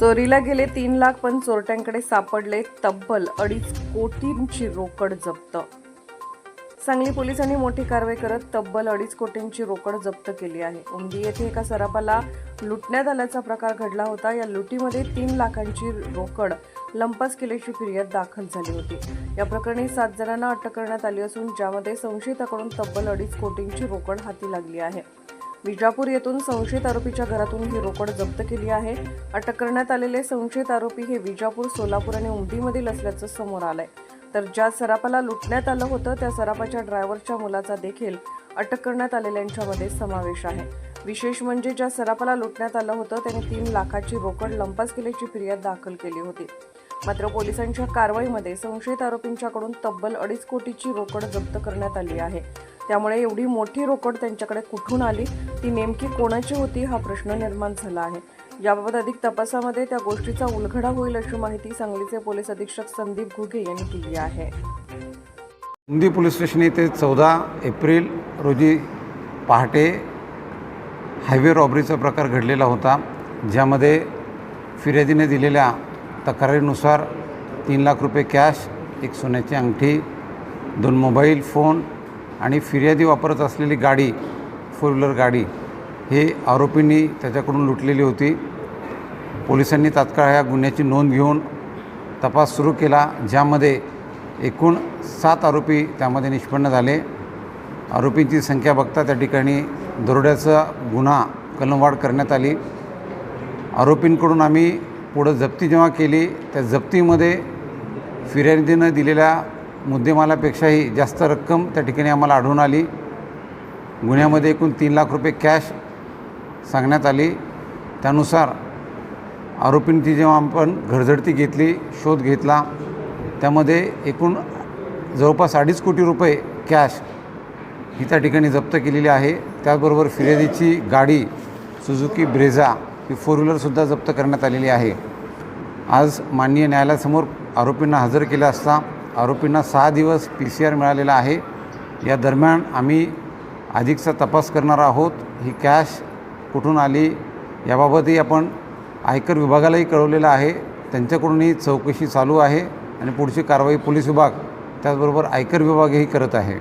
चोरीला गेले तीन लाख पण चोरट्यांकडे सापडले तब्बल अडीच कोटींची रोकड जप्त. सांगली पोलिसांनी मोठी कारवाई करत तब्बल अडीच कोटींची रोकड जप्त केली आहे. उमदी येथे एका सराफाला लुटण्यात आल्याचा प्रकार घडला होता. या लुटीमध्ये तीन लाखांची रोकड लंपास केल्याची फिर्याद दाखल झाली होती. या प्रकरणी सात जणांना अटक करण्यात आली असून ज्यामध्ये संशयिताकडून तब्बल अडीच कोटींची रोकड हाती लागली आहे. विजापूर येथून संशयित आरोपीच्या घरातून ही रोकड जप्त केली आहे. अटक करण्यात आलेले संशयित आरोपी हे विजापूर सोलापूर आणि उमदीमधील असल्याचं समोर आलंय. तर ज्या सराफाला लुटण्यात आलं होतं त्या सराफाच्या ड्रायव्हरच्या मुलाचा देखील अटक करण्यात आलेल्यांच्यामध्ये समावेश आहे. विशेष म्हणजे ज्या सराफाला लुटण्यात आलं होतं त्याने तीन लाखाची रोकड लंपास केल्याची फिर्याद दाखल केली होती. मात्र पोलिसांच्या कारवाईमध्ये संशयित आरोपींच्याकडून तब्बल अडीच कोटीची रोकड जप्त करण्यात आली आहे. त्यामुळे एवढी मोठी रोकड त्यांच्याकडे कुठून आली ती नेमकी कोणाची होती हा प्रश्न निर्माण झाला आहे. याबाबत अधिक तपासामध्ये त्या गोष्टीचा उलघडा होईल अशी माहिती सांगलीचे पोलीस अधीक्षक संदीप घुगे यांनी दिली आहे. बुंदी पोलीस स्टेशन येथे चौदा एप्रिल रोजी पहाटे हायवे रॉबरीचा प्रकार घडलेला होता ज्यामध्ये फिर्यादीने दिलेल्या तक्रारीनुसार तीन लाख रुपये कॅश एक सोन्याची अंगठी दोन मोबाईल फोन आणि फिर्यादी वापरत असलेली गाडी फोर व्हीलर गाडी हे आरोपींनी त्याच्याकडून लुटलेली होती. पोलिसांनी तात्काळ ह्या गुन्ह्याची नोंद घेऊन तपास सुरू केला ज्यामध्ये एकूण सात आरोपी त्यामध्ये निष्पन्न झाले. आरोपींची संख्या बघता त्या ठिकाणी दरोड्याचा गुन्हा कलमवाढ करण्यात आली. आरोपींकडून आम्ही पुढं जप्ती जेव्हा केली त्या जप्तीमध्ये फिर्यादीनं दिलेल्या मुद्देमालापेक्षाही जास्त रक्कम त्या ठिकाणी आम्हाला आढळून आली. गुन्ह्यामध्ये एकूण तीन लाख रुपये कॅश सांगण्यात आली. त्यानुसार आरोपींची जेव्हा आपण घरझडती घेतली शोध घेतला त्यामध्ये एकूण जवळपास अडीच कोटी रुपये कॅश ही त्या ठिकाणी जप्त केलेली आहे. त्याचबरोबर फिर्यादीची गाडी सुझुकी ब्रेझा ही फोर व्हीलरसुद्धा जप्त करण्यात आलेली आहे. आज माननीय न्यायालयासमोर आरोपींना हजर केलं असता आरोपींना सहा दिवस पी सी आर मिळालेला आहे. या दरम्यान आम्ही अधिकचा तपास करणार आहोत. ही कॅश कुठून आली याबाबतही आपण आयकर विभागालाही कळवलेलं आहे. त्यांच्याकडूनही चौकशी चालू आहे आणि पुढची कारवाई पोलीस विभाग त्याचबरोबर आयकर विभागही करत आहे.